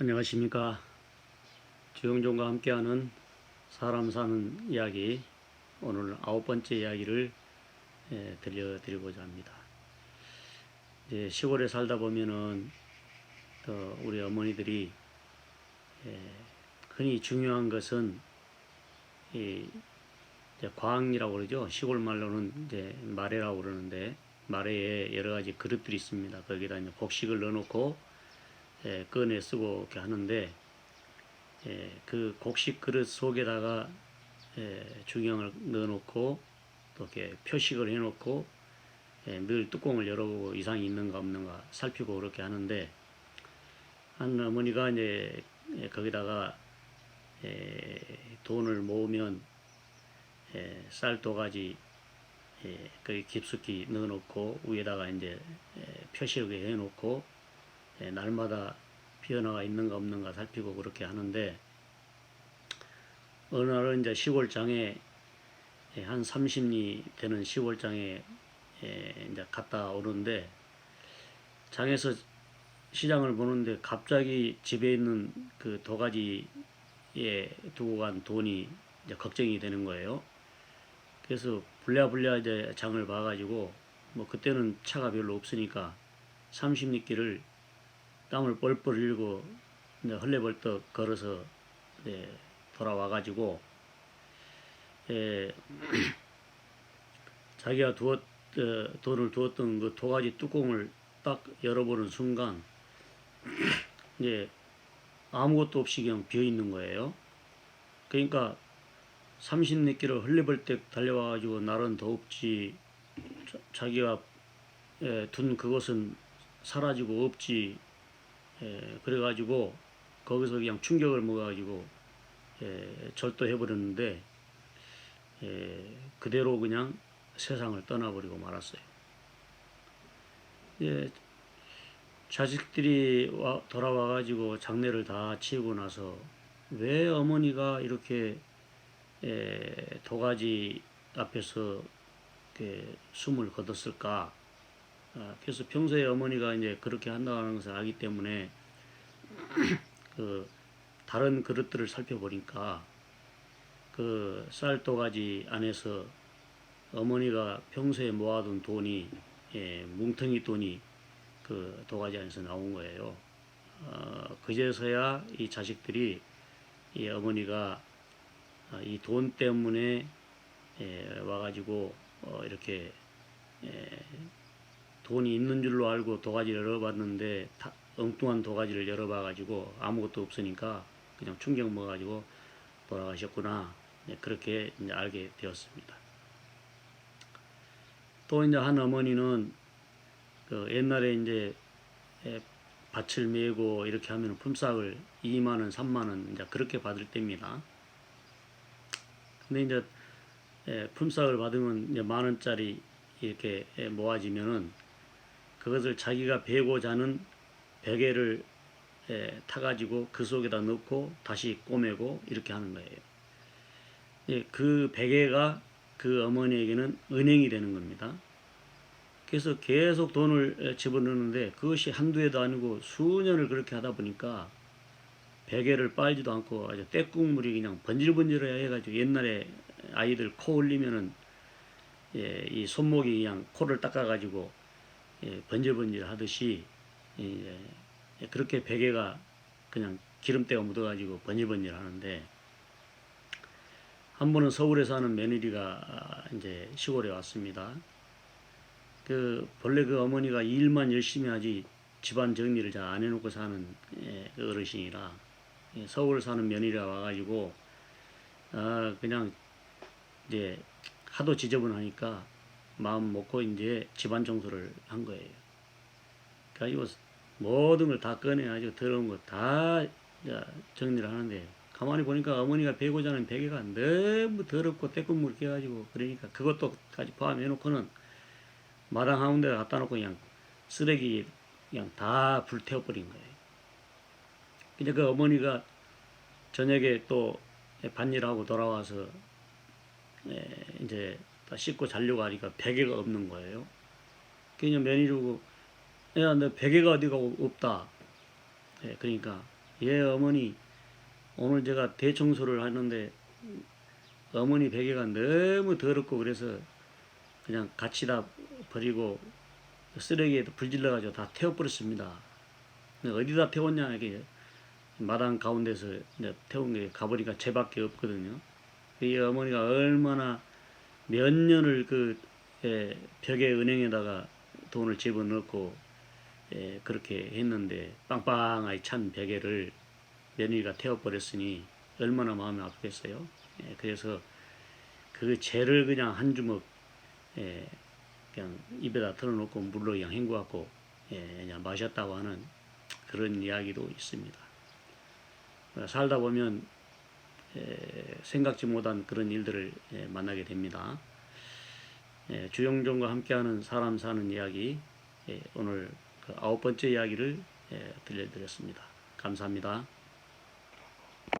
안녕하십니까. 주영종과 함께하는 사람 사는 이야기, 오늘 아홉 번째 이야기를 예, 들려드리고자 합니다. 이제 시골에 살다 보면은 또 우리 어머니들이 예, 흔히 중요한 것은 이 이제 광이라고 그러죠. 시골 말로는 이제 마레라고 그러는데 마레에 여러 가지 그릇들이 있습니다. 거기다 이제 곡식을 넣어놓고 예, 꺼내 쓰고 이렇게 하는데 예, 그 곡식 그릇 속에다가 예, 중형을 넣어놓고 또 이렇게 표식을 해놓고 예, 늘 뚜껑을 열어보고 이상이 있는가 없는가 살피고 그렇게 하는데 한 어머니가 이제 예, 거기다가 예, 돈을 모으면 예, 쌀 도가지 예, 거기 깊숙이 넣어놓고 위에다가 이제 예, 표시를 해놓고 예, 날마다 변화가 있는가 없는가 살피고 그렇게 하는데 어느 날은 이제 시골장에 예, 한 30리 되는 시골장에 예, 이제 갔다 오는데 장에서 시장을 보는데 갑자기 집에 있는 그 도가지에 두고 간 돈이 이제 걱정이 되는 거예요. 그래서 불랴불랴 이제 장을 봐가지고 뭐 그때는 차가 별로 없으니까 30리끼를 땀을 뻘뻘 흘리고 이제 헐레벌떡 걸어서 예, 돌아와가지고 예, 자기가 두었 어, 돈을 두었던 그 도가지 뚜껑을 딱 열어보는 순간 이제 아무것도 없이 그냥 비어 있는 거예요. 그러니까 30리끼를 헐레벌떡 달려와가지고 날은 더웁지 자, 자기가 예, 둔 그것은 사라지고 없지 예, 그래가지고 거기서 그냥 충격을 먹어가지고 예, 절도해버렸는데 예, 그대로 그냥 세상을 떠나버리고 말았어요. 예, 자식들이 와, 돌아와가지고 장례를 다 치우고 나서 왜 어머니가 이렇게 에, 도가지 앞에서 이렇게 숨을 거뒀을까? 아, 그래서 평소에 어머니가 이제 그렇게 한다는 것을 알기 때문에 그 다른 그릇들을 살펴보니까 그 쌀도가지 안에서 어머니가 평소에 모아둔 돈이 예, 뭉텅이 돈이 그 도가지 안에서 나온 거예요. 어, 그제서야 이 자식들이 이 어머니가 아, 이돈 때문에 예, 와가지고 어, 이렇게 예, 돈이 있는 줄로 알고 도가지를 열어봤는데 다, 엉뚱한 도가지를 열어봐가지고 아무것도 없으니까 그냥 충격 먹어가지고 돌아가셨구나 예, 그렇게 이제 알게 되었습니다. 또 이제 한 어머니는 그 옛날에 이제 예, 밭을 메고 이렇게 하면 품삯을 2만 원, 3만 원 이제 그렇게 받을 때입니다. 근데 이제 예, 품삯을 받으면 이제 만 원짜리 이렇게 예, 모아지면은 그것을 자기가 베고자 하는 베개를 예, 타가지고 그 속에다 넣고 다시 꼬매고 이렇게 하는 거예요. 예, 그 베개가 그 어머니에게는 은행이 되는 겁니다. 그래서 계속 돈을 예, 집어넣는데 그것이 한두 해도 아니고 수년을 그렇게 하다 보니까 베개를 빨지도 않고 아주 때국물이 그냥 번질번질해 해가지고 옛날에 아이들 코 흘리면은 예, 이 손목이 그냥 코를 닦아가지고 예, 번질번질 하듯이 예, 그렇게 베개가 그냥 기름때가 묻어가지고 번질번질 하는데 한 번은 서울에 사는 며느리가 아, 이제 시골에 왔습니다. 그 본래 그 어머니가 일만 열심히 하지 집안 정리를 잘 안 해놓고 사는 예, 그 어르신이라 예, 서울 사는 며느리가 와가지고 아 그냥 이제 하도 지저분하니까 마음 먹고 이제 집안 청소를 한 거예요. 그래가지고 모든 걸 다 꺼내가지고 더러운 거 다 정리를 하는데 가만히 보니까 어머니가 베고자 하는 베개가 너무 더럽고 때국물 껴가지고 그러니까 그것도까지 포함해놓고는 마당 한군데 갖다 놓고 그냥 쓰레기 그냥 다 불태워버린 거예요. 근데 그 어머니가 저녁에 또 밭일하고 돌아와서 에, 이제 다 씻고 자려고 하니까 베개가 없는 거예요. 그냥 며느리고 야, 너 베개가 어디가 없다. 예, 그러니까 예 어머니 오늘 제가 대청소를 하는데 어머니 베개가 너무 더럽고 그래서 그냥 같이 다 버리고 쓰레기에 불질러 가지고 다 태워버렸습니다. 어디다 태웠냐 이게 마당 가운데서 태운 게 가보니까 쟤밖에 없거든요. 이 어머니가 얼마나 몇 년을 그 예, 벽에 은행에다가 돈을 집어넣고 예, 그렇게 했는데 빵빵하게 찬 베개를 며느리가 태워버렸으니 얼마나 마음이 아프겠어요. 예, 그래서 그 죄를 그냥 한 주먹 예, 그냥 입에다 털어놓고 물로 그냥 헹구갖고 예, 그냥 마셨다고 하는 그런 이야기도 있습니다. 어, 살다 보면 예, 생각지 못한 그런 일들을 예, 만나게 됩니다. 예, 주영종과 함께하는 사람 사는 이야기 예, 오늘 그 아홉 번째 이야기를 예, 들려드렸습니다. 감사합니다.